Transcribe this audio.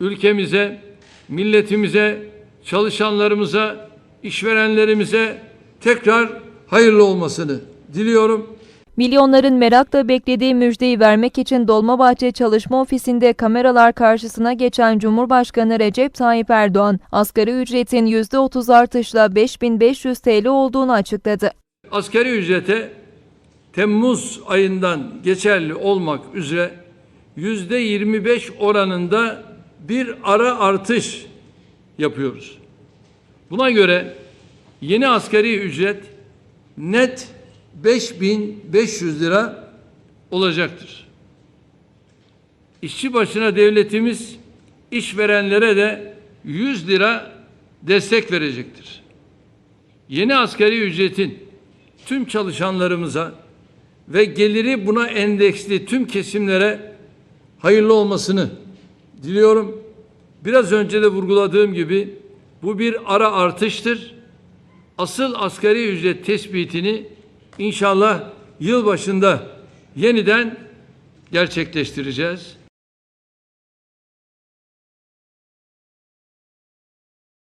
ülkemize, milletimize, çalışanlarımıza, işverenlerimize tekrar hayırlı olmasını diliyorum. Milyonların merakla beklediği müjdeyi vermek için Dolmabahçe Çalışma Ofisi'nde kameralar karşısına geçen Cumhurbaşkanı Recep Tayyip Erdoğan, asgari ücretin %30 artışla 5500 TL olduğunu açıkladı. Asgari ücrete Temmuz ayından geçerli olmak üzere yüzde 25 oranında bir ara artış yapıyoruz. Buna göre yeni asgari ücret net 5500 lira olacaktır. İşçi başına devletimiz işverenlere de 100 lira destek verecektir. Yeni asgari ücretin tüm çalışanlarımıza ve geliri buna endeksli tüm kesimlere hayırlı olmasını diliyorum. Biraz önce de vurguladığım gibi bu bir ara artıştır. Asıl asgari ücret tespitini inşallah yıl başında yeniden gerçekleştireceğiz.